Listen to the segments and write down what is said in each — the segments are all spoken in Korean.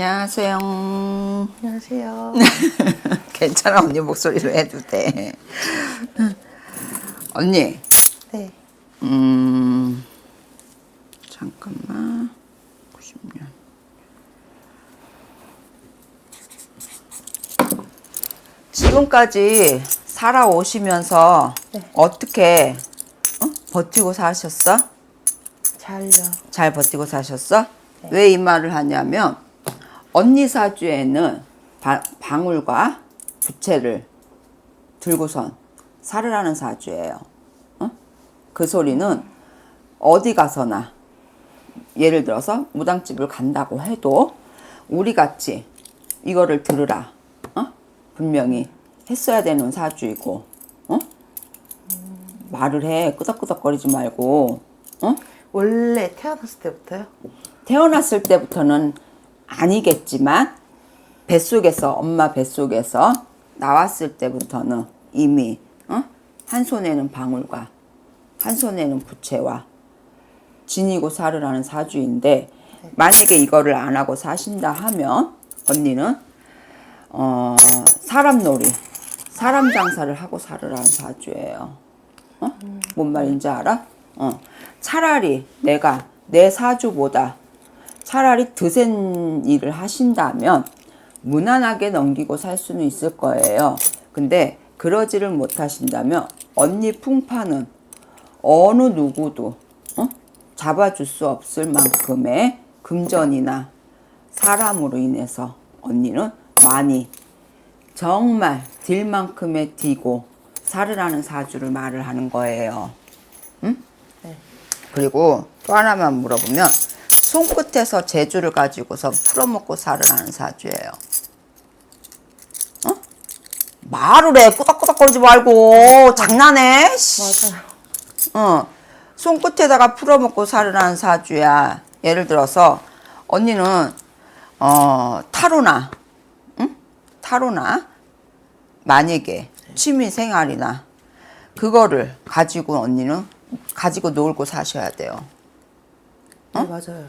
안녕하세요. 안녕하세요. 괜찮아 언니 목소리로 해도 돼. 언니, 네. 음 잠깐만 90년. 지금까지 살아오시면서 네. 어떻게 어? 버티고 사셨어? 잘요. 잘 버티고 사셨어? 왜이 말을 하냐면 언니 사주에는 바- 방울과 부채를 들고선 살을 하는 사주예요. 어? 그 소리는 어디 가서나 예를 들어서 무당집을 간다고 해도 우리 같이 이거를 들으라. 어? 분명히 했어야 되는 사주이고 어? 말을 해 끄덕끄덕거리지 말고 어? 원래 태어났을 때부터요? 태어났을 때부터는 아니겠지만 뱃속에서 엄마 뱃속에서 나왔을 때부터는 이미 어? 한 손에는 방울과 한 손에는 부채와 지니고 살으라는 사주인데 만약에 이거를 안 하고 사신다 하면 언니는 어, 사람 놀이 사람 장사를 하고 살으라는 사주예요. 어? 뭔 말인지 알아? 어. 차라리 내가 내 사주보다 차라리 드센 일을 하신다면 무난하게 넘기고 살 수는 있을 거예요. 근데 그러지를 못하신다면 언니 풍파는 어느 누구도 어? 잡아줄 수 없을 만큼의 금전이나 사람으로 인해서 언니는 많이 정말 딜만큼의 디고 살으라는 사주를 말을 하는 거예요. 응? 네. 그리고 또 하나만 물어보면 손끝에서 재주를 가지고서 풀어먹고 살으라는 사주예요. 어? 말을 해 꾸덕꾸덕거리지 말고 장난해? 씨. 맞아요. 어, 손끝에다가 풀어먹고 살으라는 사주야. 예를 들어서 언니는 어, 타로나, 응? 타로나 만약에 취미 생활이나 그거를 가지고 언니는 가지고 놀고 사셔야 돼요. 네, 맞아요.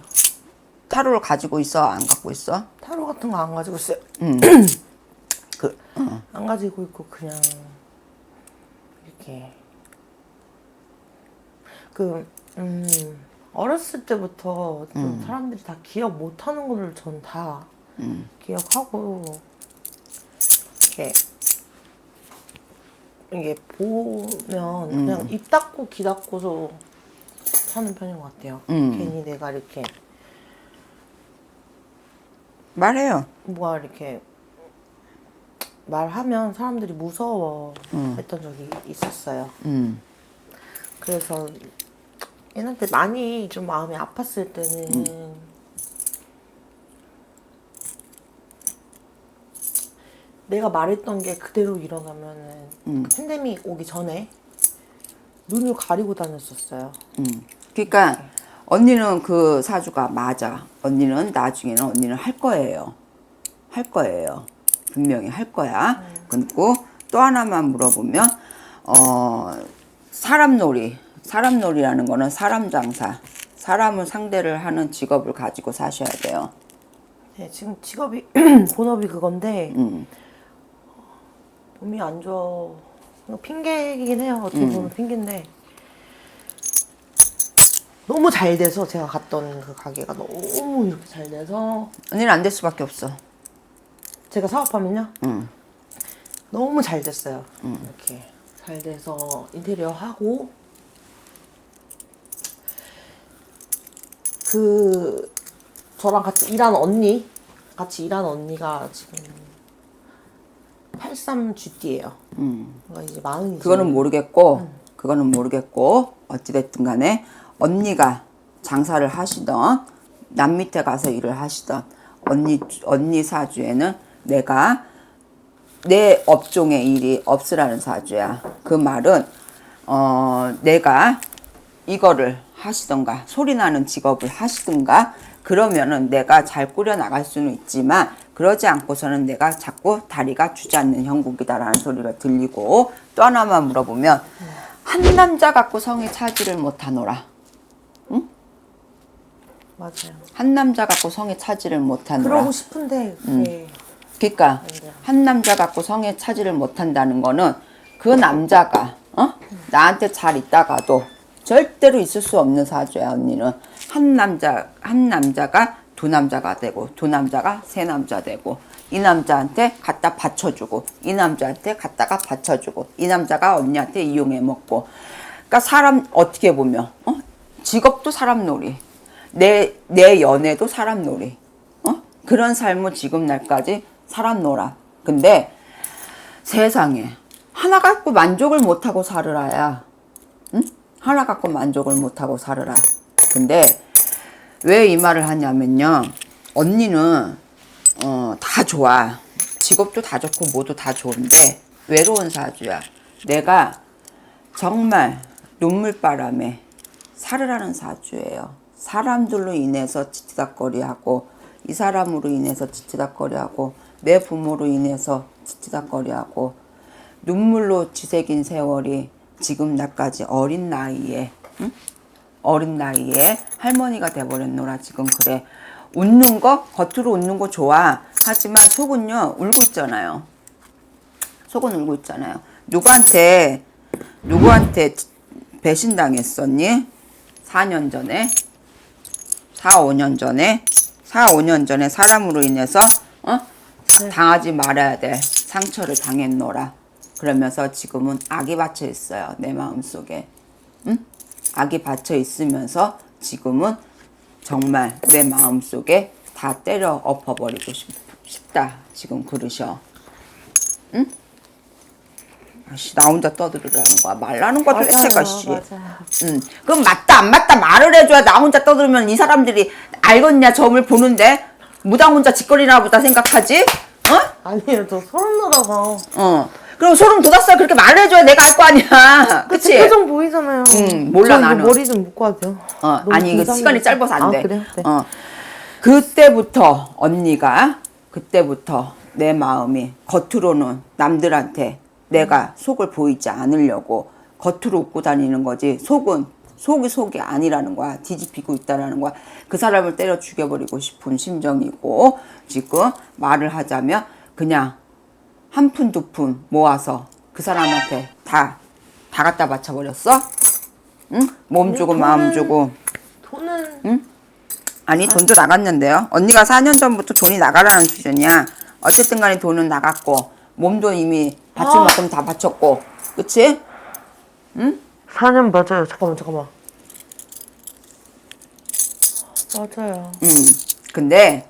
타로를 가지고 있어? 안 갖고 있어? 타로 같은 거 안 가지고 있어요. 그, 안 가지고 있고 그냥 이렇게 그 음, 어렸을 때부터 좀 사람들이 다 기억 못하는 거를 전다 기억하고 이렇게 이게 보면 그냥 입 닫고 귀 닫고서 사는 편인 것 같아요. 괜히 내가 이렇게 말해요. 뭐가 이렇게 말하면 사람들이 무서워 했던 적이 있었어요. 음, 그래서 때 많이 좀 마음이 아팠을 때는 내가 말했던 게 그대로 일어나면은 팬데믹 오기 전에 눈을 가리고 다녔었어요. 그러니까 언니는 그 사주가 맞아. 언니는 나중에는 언니는 할 거예요. 할 거예요. 분명히 할 거야. 그리고 또 하나만 물어보면 어 사람 놀이. 사람 놀이라는 거는 사람 장사. 사람을 상대를 하는 직업을 가지고 사셔야 돼요. 네, 지금 직업이 본업이 그건데 음. 몸이 안 좋아. 이거 핑계이긴 해요. 어떻게 보면 핑계인데 너무 잘 돼서 제가 갔던 그 가게가 너무 이렇게 잘 돼서 언니는 안 될 수밖에 없어. 제가 사업하면요 응. 너무 잘 됐어요. 이렇게 잘 돼서 인테리어 하고 그 저랑 같이 일한 언니 같이 일한 언니가 지금 83GD예요. 음. 그러니까 이제 마흔이지. 그거는 모르겠고 그거는 모르겠고 어찌됐든 간에 언니가 장사를 하시던 남 밑에 가서 일을 하시던 언니 언니 사주에는 내가 내 업종의 일이 없으라는 사주야. 그 말은 어 내가 이거를 하시던가 소리 나는 직업을 하시든가 그러면은 내가 잘 꾸려 나갈 수는 있지만 그러지 않고서는 내가 자꾸 다리가 주저앉는 형국이다라는 소리가 들리고 또 하나만 물어보면 한 남자 갖고 성에 차지를 못하노라. 응? 맞아요. 한 남자 갖고 성에 차지를 못하느라. 그러고 싶은데 그게 그러니까. 한 남자 갖고 성에 차지를 못한다는 거는 그 남자가 어? 나한테 잘 있다가도 절대로 있을 수 없는 사주야 언니는 한 남자 한 남자가 두 남자가 되고 두 남자가 세 남자 되고 이 남자한테 갖다 받쳐주고 이 남자한테 갖다가 받쳐주고 이 남자가 언니한테 이용해 먹고 그러니까 사람 어떻게 보면 어? 직업도 사람 놀이 내 내 연애도 사람 놀이 어? 그런 삶을 지금 날까지 살았노라. 근데 세상에 하나 갖고 만족을 못하고 살으라야. 응? 하나 갖고 만족을 못하고 살으라. 근데 왜 이 말을 하냐면요. 언니는 어, 다 좋아. 직업도 다 좋고 모두 다 좋은데 외로운 사주야. 내가 정말 눈물바람에 살으라는 사주예요. 사람들로 인해서 지치닥거리하고 이 사람으로 인해서 지치닥거리하고 내 부모로 인해서 지치닥거리하고 눈물로 지새긴 세월이 지금 나까지 어린 나이에 응? 어린 나이에 할머니가 돼버렸노라. 지금 그래. 웃는 거 겉으로 웃는 거 좋아. 하지만 속은요 울고 있잖아요. 속은 울고 있잖아요. 누구한테 누구한테 배신당했었니? 4년 전에 4, 5년 전에 4, 5년 전에 사람으로 인해서 어? 당하지 말아야 될 상처를 당했노라. 그러면서 지금은 악이 받쳐 있어요. 내 마음속에. 응? 악이 받쳐 있으면서 지금은 정말 내 마음속에 다 때려 엎어버리고 싶, 싶다. 지금 그러셔. 응? 아씨, 나 혼자 떠들으라는 거야. 말라는 거도 했을까, 씨. 응. 그럼 맞다 안 맞다 말을 해줘야 나 혼자 떠들면 이 사람들이 알겠냐 점을 보는데 무당 혼자 짓거리나 보다 생각하지? 어? 아니에요, 저 소름 돋아서. 어. 그럼 소름 돋았어 그렇게 말을 해줘야 내가 알 거 아니야. 그치? 그치? 표정 보이잖아요. 응, 몰라, 저 이거 나는. 머리 좀 묶고 돼요? 어, 아니 이거. 시간이 짧아서 안 돼. 아, 그래요? 네. 어. 그때부터 언니가 그때부터 내 마음이 겉으로는 남들한테 내가 속을 보이지 않으려고 겉으로 웃고 다니는 거지 속은 속이 속이 아니라는 거야 뒤집히고 있다라는 거야 그 사람을 때려 죽여버리고 싶은 심정이고 지금 말을 하자면 그냥 한 푼 두 푼 모아서 그 사람한테 다 다 갖다 바쳐버렸어? 응? 몸 주고 마음 돈은- 주고 돈은 아니 돈도 나갔는데요. 언니가 4년 전부터 돈이 나가라는 수준이야. 어쨌든 간에 돈은 나갔고 몸도 이미 바칠 아. 만큼 다 바쳤고 그치? 4년 맞아요. 잠깐만, 잠깐만. 맞아요. 음. 근데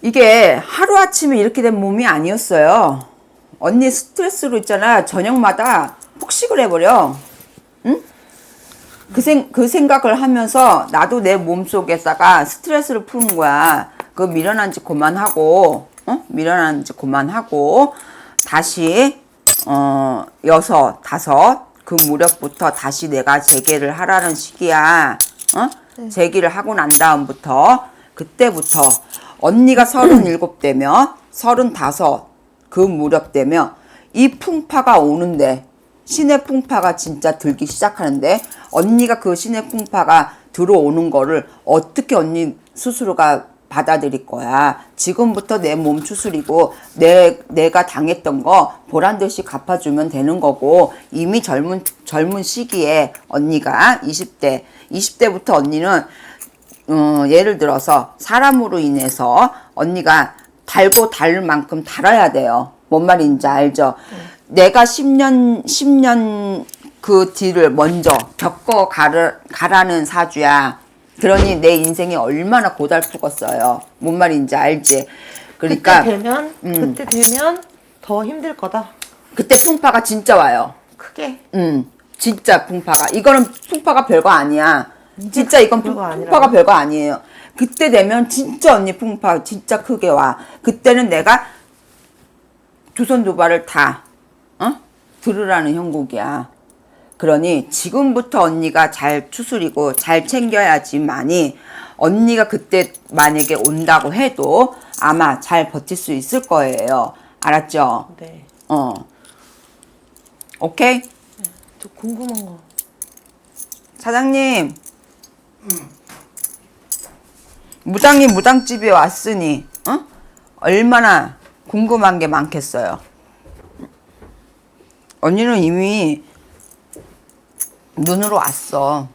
이게 하루아침에 이렇게 된 몸이 아니었어요. 언니 스트레스로 있잖아. 저녁마다 폭식을 해버려. 응? 그, 생, 그 생각을 하면서 나도 내 몸속에다가 스트레스를 푸는 거야. 그 미련한 짓 그만하고, 어? 미련한 짓 그만하고, 다시, 어, 여섯, 다섯, 그 무렵부터 다시 내가 재개를 하라는 시기야. 어? 재기를 하고 난 다음부터, 그때부터 언니가 서른일곱 되면, 서른다섯, 그 무렵 되면, 이 풍파가 오는데, 신의 풍파가 진짜 들기 시작하는데 언니가 그 신의 풍파가 들어오는 거를 어떻게 언니 스스로가 받아들일 거야. 지금부터 내 몸 추스리고 내 내가 당했던 거 보란 듯이 갚아주면 되는 거고 이미 젊은 젊은 시기에 언니가 20대 20대부터 언니는 어, 예를 들어서 사람으로 인해서 언니가 달고 달 만큼 달아야 돼요. 뭔 말인지 알죠? 내가 10년, 10년 그 뒤를 먼저 겪어 가르, 가라는 사주야. 그러니 내 인생이 얼마나 고달프겠어요. 뭔 말인지 알지? 그러니까 그때 되면, 음. 그때 되면 더 힘들 거다. 그때 풍파가 진짜 와요. 크게. 음, 진짜 풍파가. 이거는 풍파가 별거 아니야. 진짜 이건 풍, 별거 아니라고? 풍파가 별거 아니에요. 그때 되면 진짜 언니 풍파 진짜 크게 와. 그때는 내가 두손두 발을 다, 어? 들으라는 형국이야. 그러니 지금부터 언니가 잘 추스리고 잘 챙겨야지만이 언니가 그때 만약에 온다고 해도 아마 잘 버틸 수 있을 거예요. 알았죠? 네. 어. 오케이? 저 궁금한 거. 사장님. 무당이 무당집에 왔으니 어? 얼마나 궁금한 게 많겠어요. 언니는 이미 눈으로 왔어.